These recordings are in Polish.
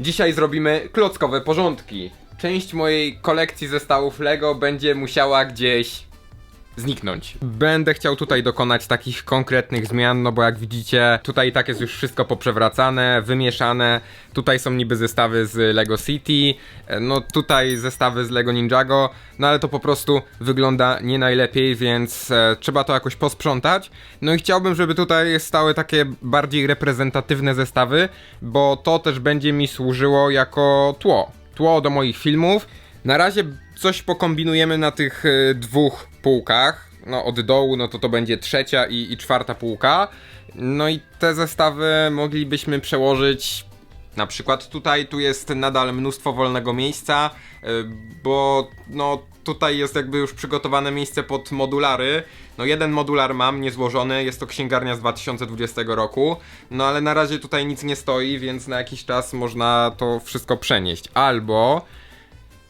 Dzisiaj zrobimy klockowe porządki. Część mojej kolekcji zestawów Lego będzie musiała gdzieś zniknąć. Będę chciał tutaj dokonać takich konkretnych zmian, no bo jak widzicie, tutaj tak jest już wszystko poprzewracane, wymieszane. Tutaj są niby zestawy z Lego City, e, no tutaj zestawy z Lego Ninjago, no ale to po prostu wygląda nie najlepiej, więc e, trzeba to jakoś posprzątać. No i chciałbym, żeby tutaj stały takie bardziej reprezentatywne zestawy, bo to też będzie mi służyło jako tło. Tło do moich filmów. Na razie coś pokombinujemy na tych e, dwóch półkach. No od dołu, no to to będzie trzecia i, i czwarta półka. No i te zestawy moglibyśmy przełożyć na przykład tutaj, tu jest nadal mnóstwo wolnego miejsca, y, bo no tutaj jest jakby już przygotowane miejsce pod modulary. No jeden modular mam niezłożony, jest to księgarnia z 2020 roku, no ale na razie tutaj nic nie stoi, więc na jakiś czas można to wszystko przenieść. Albo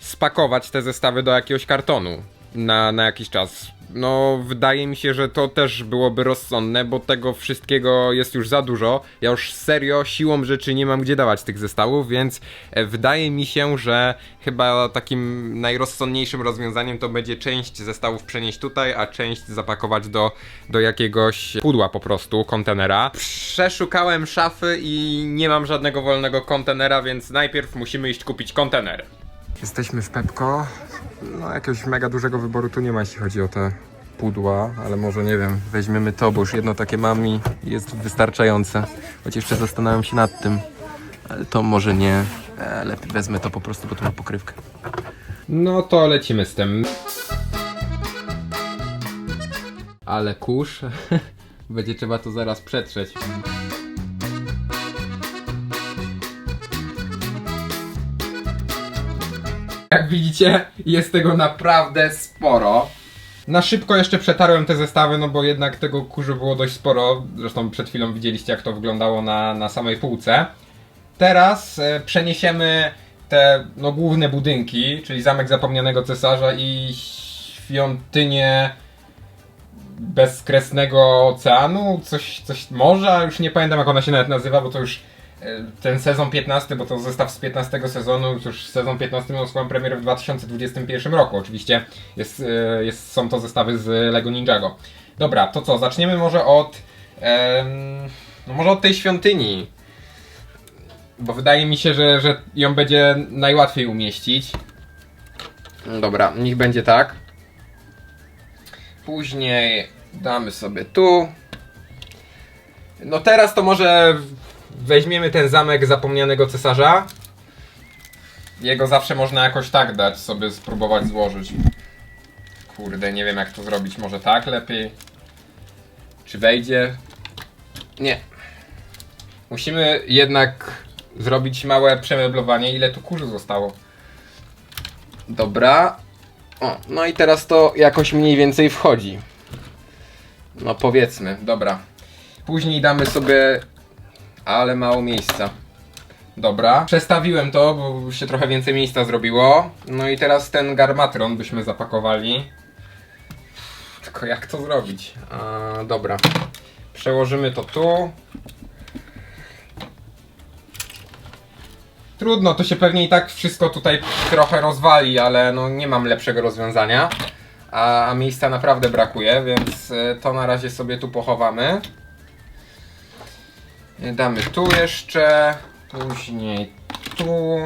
spakować te zestawy do jakiegoś kartonu na, na jakiś czas. No, wydaje mi się, że to też byłoby rozsądne, bo tego wszystkiego jest już za dużo. Ja już serio siłą rzeczy nie mam gdzie dawać tych zestawów, więc e, wydaje mi się, że chyba takim najrozsądniejszym rozwiązaniem to będzie część zestawów przenieść tutaj, a część zapakować do, do jakiegoś pudła po prostu, kontenera. Przeszukałem szafy i nie mam żadnego wolnego kontenera, więc najpierw musimy iść kupić kontener. Jesteśmy w Pepko. No jakiegoś mega dużego wyboru tu nie ma, jeśli chodzi o te pudła, ale może nie wiem, weźmiemy to, bo już jedno takie mam i jest wystarczające. Choć jeszcze zastanawiam się nad tym, ale to może nie. E, lepiej wezmę to po prostu, bo to ma pokrywkę. No to lecimy z tym. Ale kurz. Będzie trzeba to zaraz przetrzeć. Jak widzicie, jest tego naprawdę sporo. Na szybko jeszcze przetarłem te zestawy, no bo jednak tego kurzu było dość sporo. Zresztą przed chwilą widzieliście, jak to wyglądało na, na samej półce. Teraz e, przeniesiemy te no, główne budynki, czyli Zamek Zapomnianego Cesarza i świątynię bezkresnego oceanu, coś, coś morza, już nie pamiętam jak ona się nawet nazywa, bo to już ten sezon 15, bo to zestaw z 15 sezonu, już sezon 15 miał swoją premierę w 2021 roku. Oczywiście jest, e, jest, są to zestawy z Lego Ninjago. Dobra, to co, zaczniemy może od em, no może od tej świątyni. Bo wydaje mi się, że, że ją będzie najłatwiej umieścić. Dobra, niech będzie tak. Później damy sobie tu. No teraz to może weźmiemy ten zamek zapomnianego cesarza. Jego zawsze można jakoś tak dać, sobie spróbować złożyć. Kurde, nie wiem jak to zrobić. Może tak lepiej? Czy wejdzie? Nie. Musimy jednak zrobić małe przemeblowanie. Ile tu kurzu zostało? Dobra. O, no i teraz to jakoś mniej więcej wchodzi. No powiedzmy, dobra. Później damy sobie. Ale mało miejsca. Dobra. Przestawiłem to, bo się trochę więcej miejsca zrobiło. No i teraz ten garmatron byśmy zapakowali. Tylko jak to zrobić? A, dobra. Przełożymy to tu. Trudno, to się pewnie i tak wszystko tutaj trochę rozwali, ale no nie mam lepszego rozwiązania. A, a miejsca naprawdę brakuje, więc y, to na razie sobie tu pochowamy. Damy tu jeszcze, później tu.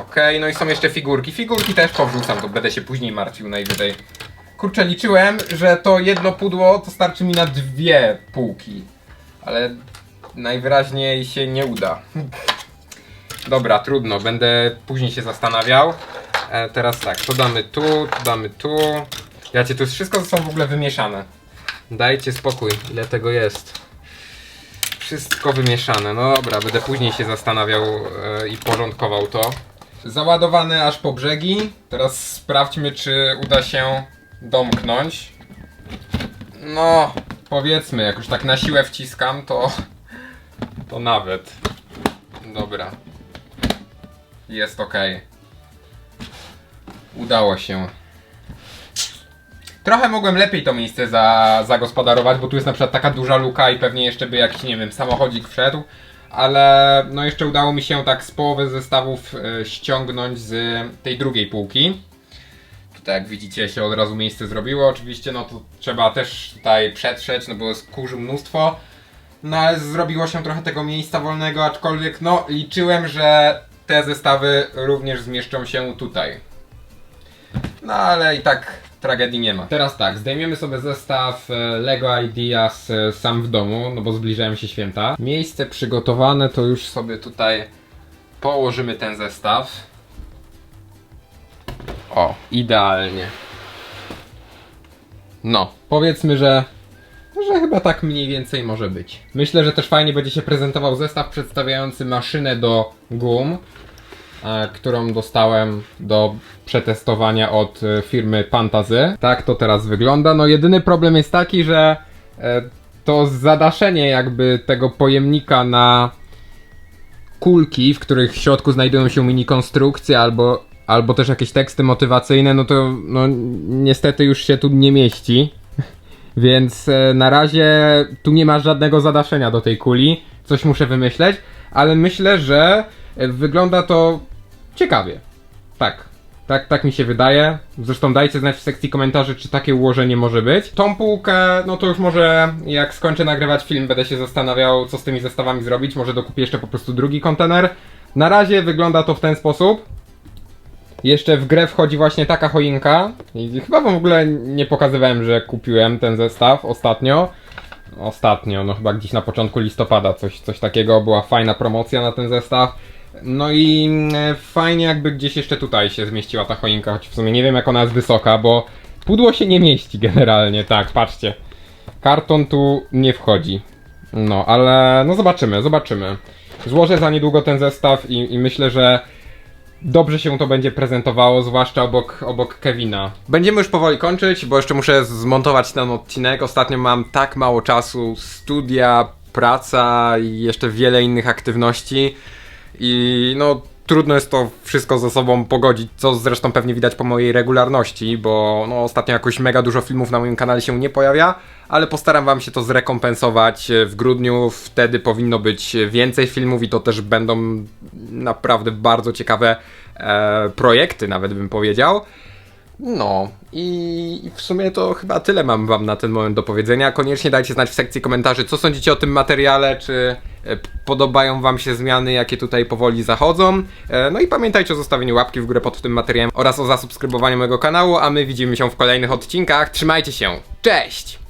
Ok, no i są jeszcze figurki. Figurki też powrzucam, to będę się później martwił najwyżej. Kurczę, liczyłem, że to jedno pudło to starczy mi na dwie półki. Ale najwyraźniej się nie uda. Dobra, trudno, będę później się zastanawiał. E, teraz tak, to damy tu, to damy tu. Ja cię, tu jest wszystko są w ogóle wymieszane. Dajcie spokój, ile tego jest. Wszystko wymieszane. No dobra, będę później się zastanawiał e, i porządkował to. Załadowane aż po brzegi. Teraz sprawdźmy, czy uda się domknąć. No, powiedzmy, jak już tak na siłę wciskam, to. To nawet. Dobra. Jest ok. Udało się. Trochę mogłem lepiej to miejsce za, zagospodarować, bo tu jest na przykład taka duża luka i pewnie jeszcze by jakiś, nie wiem, samochodzik wszedł. ale no jeszcze udało mi się tak z połowy zestawów e, ściągnąć z tej drugiej półki. Tutaj jak widzicie się od razu miejsce zrobiło, oczywiście no to trzeba też tutaj przetrzeć, no bo jest kurzu mnóstwo. No ale zrobiło się trochę tego miejsca wolnego, aczkolwiek no liczyłem, że te zestawy również zmieszczą się tutaj. No ale i tak tragedii nie ma. Teraz tak, zdejmiemy sobie zestaw e, Lego Ideas e, sam w domu, no bo zbliżają się święta. Miejsce przygotowane, to już sobie tutaj położymy ten zestaw. O, idealnie. No, powiedzmy, że że chyba tak mniej więcej może być. Myślę, że też fajnie będzie się prezentował zestaw przedstawiający maszynę do gum, którą dostałem do przetestowania od e, firmy Pantazy. Tak to teraz wygląda. No jedyny problem jest taki, że e, to zadaszenie jakby tego pojemnika na kulki, w których w środku znajdują się mini konstrukcje albo, albo też jakieś teksty motywacyjne, no to no, niestety już się tu nie mieści. Więc e, na razie tu nie ma żadnego zadaszenia do tej kuli. Coś muszę wymyśleć, ale myślę, że e, wygląda to ciekawie. Tak. Tak, tak mi się wydaje. Zresztą dajcie znać w sekcji komentarzy, czy takie ułożenie może być. Tą półkę, no to już może jak skończę nagrywać film, będę się zastanawiał, co z tymi zestawami zrobić. Może dokupię jeszcze po prostu drugi kontener. Na razie wygląda to w ten sposób. Jeszcze w grę wchodzi właśnie taka choinka. I chyba wam w ogóle nie pokazywałem, że kupiłem ten zestaw ostatnio. Ostatnio, no chyba gdzieś na początku listopada coś, coś takiego. Była fajna promocja na ten zestaw. No i e, fajnie jakby gdzieś jeszcze tutaj się zmieściła ta choinka, choć w sumie nie wiem jak ona jest wysoka, bo pudło się nie mieści generalnie, tak, patrzcie. Karton tu nie wchodzi. No, ale no zobaczymy, zobaczymy. Złożę za niedługo ten zestaw i, i myślę, że dobrze się to będzie prezentowało, zwłaszcza obok, obok Kevina. Będziemy już powoli kończyć, bo jeszcze muszę zmontować ten odcinek. Ostatnio mam tak mało czasu, studia, praca i jeszcze wiele innych aktywności. I no trudno jest to wszystko ze sobą pogodzić, co zresztą pewnie widać po mojej regularności, bo no, ostatnio jakoś mega dużo filmów na moim kanale się nie pojawia, ale postaram wam się to zrekompensować w grudniu, wtedy powinno być więcej filmów i to też będą naprawdę bardzo ciekawe e, projekty, nawet bym powiedział. No i w sumie to chyba tyle mam wam na ten moment do powiedzenia. Koniecznie dajcie znać w sekcji komentarzy, co sądzicie o tym materiale, czy e, podobają wam się zmiany, jakie tutaj powoli zachodzą. E, No i pamiętajcie o zostawieniu łapki w górę pod tym materiałem oraz o zasubskrybowaniu mojego kanału, a my widzimy się w kolejnych odcinkach. Trzymajcie się, cześć!